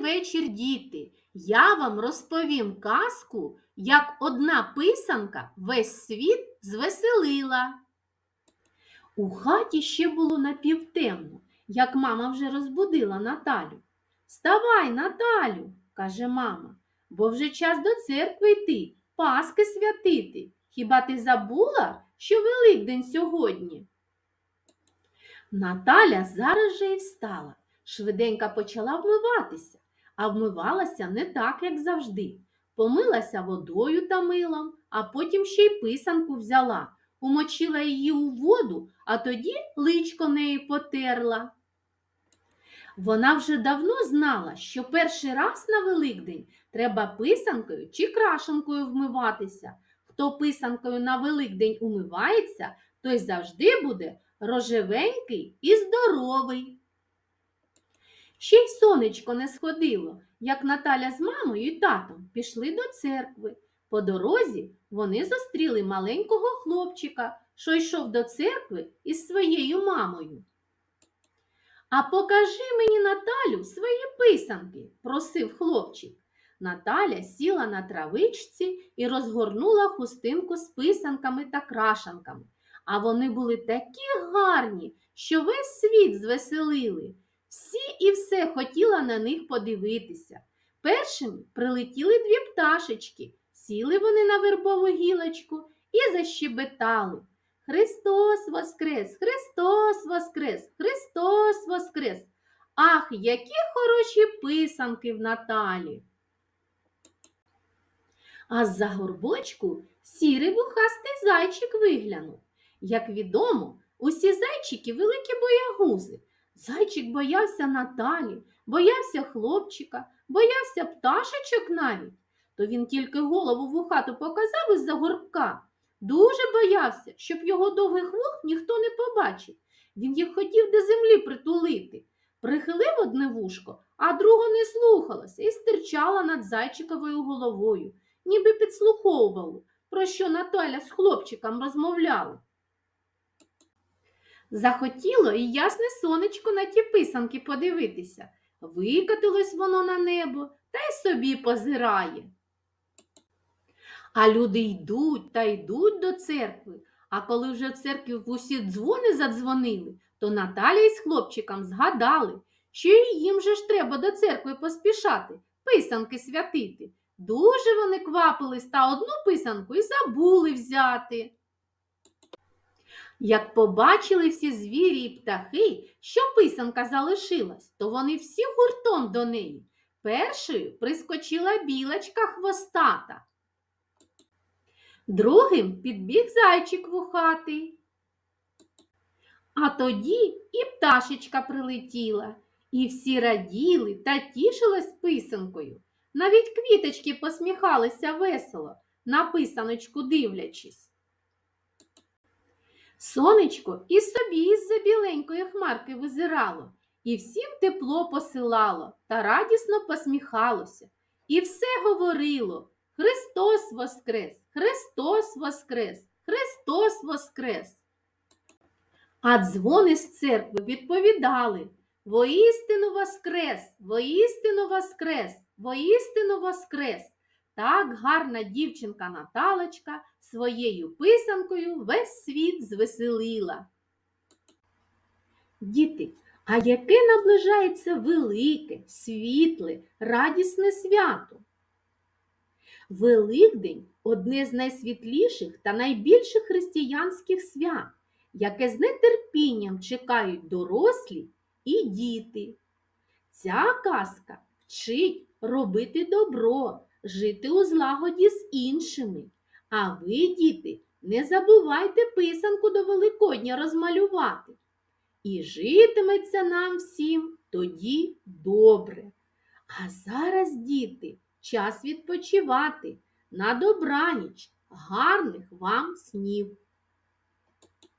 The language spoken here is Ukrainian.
вечір, діти! Я вам розповім казку, як одна писанка весь світ звеселила. У хаті ще було напівтемно, як мама вже розбудила Наталю. Вставай, Наталю, каже мама, бо вже час до церкви йти, Паски святити. Хіба ти забула, що Великдень сьогодні? Наталя зараз же і встала, швиденько почала вмиватися, а вмивалася не так, як завжди. Помилася водою та милом, а потім ще й писанку взяла, умочила її у воду, а тоді личко нею потерла. Вона вже давно знала, що перший раз на Великдень треба писанкою чи крашенкою вмиватися. Хто писанкою на Великдень умивається, той завжди буде рожевенький і здоровий. Ще й сонечко не сходило, як Наталя з мамою і татом пішли до церкви. По дорозі вони зустріли маленького хлопчика, що йшов до церкви із своєю мамою. А покажи мені, Наталю, свої писанки, просив хлопчик. Наталя сіла на травичці і розгорнула хустинку з писанками та крашанками. А вони були такі гарні, що весь світ звеселили. Всі і все хотіла на них подивитися. Першими прилетіли дві пташечки, сіли вони на вербову гілочку і защебетали. Христос Воскрес! Христос Воскрес! Христос Воскрес! Ах, які хороші писанки в Наталі! А з-за горбочку сірий вухастий зайчик виглянув. Як відомо, усі зайчики великі боягузи. Зайчик боявся Наталі, боявся хлопчика, боявся пташечок навіть. То він тільки голову в хату показав із-за горбка. Дуже боявся, щоб його довгих вух ніхто не побачив. Він їх хотів до землі притулити. Прихилив одне вушко, а друге не слухалося і стирчала над зайчиковою головою, ніби підслуховувало, про що Наталя з хлопчиком розмовляли. Захотіло і ясне сонечко на ті писанки подивитися. Викотилось воно на небо та й собі позирає. А люди йдуть та йдуть до церкви. А коли вже в церкві в усі дзвони задзвонили, то Наталя із хлопчиком згадали, що їм же ж треба до церкви поспішати, писанки святити. Дуже вони квапились та одну писанку і забули взяти. Як побачили всі звірі і птахи, що писанка залишилась, то вони всі гуртом до неї. Першою прискочила білочка хвостата. Другим підбіг зайчик вухатий. А тоді і пташечка прилетіла, і всі раділи та тішились писанкою. Навіть квіточки посміхалися весело, на писаночку дивлячись. Сонечко і собі із-за біленької хмарки визирало, і всім тепло посилало та радісно посміхалося, і все говорило Христос Воскрес! Христос Воскрес! Христос Воскрес! А дзвони з церкви відповідали Воістину Воскрес! Воістину Воскрес! Воістину Воскрес! Так гарна дівчинка Наталочка своєю писанкою весь світ звеселила. Діти, а яке наближається велике, світле, радісне свято? Великдень одне з найсвітліших та найбільших християнських свят, яке з нетерпінням чекають дорослі і діти. Ця казка вчить робити добро, жити у злагоді з іншими. А ви, діти, не забувайте писанку до Великодня розмалювати. І житиметься нам всім тоді добре. А зараз, діти, час відпочивати. На добраніч, гарних вам снів!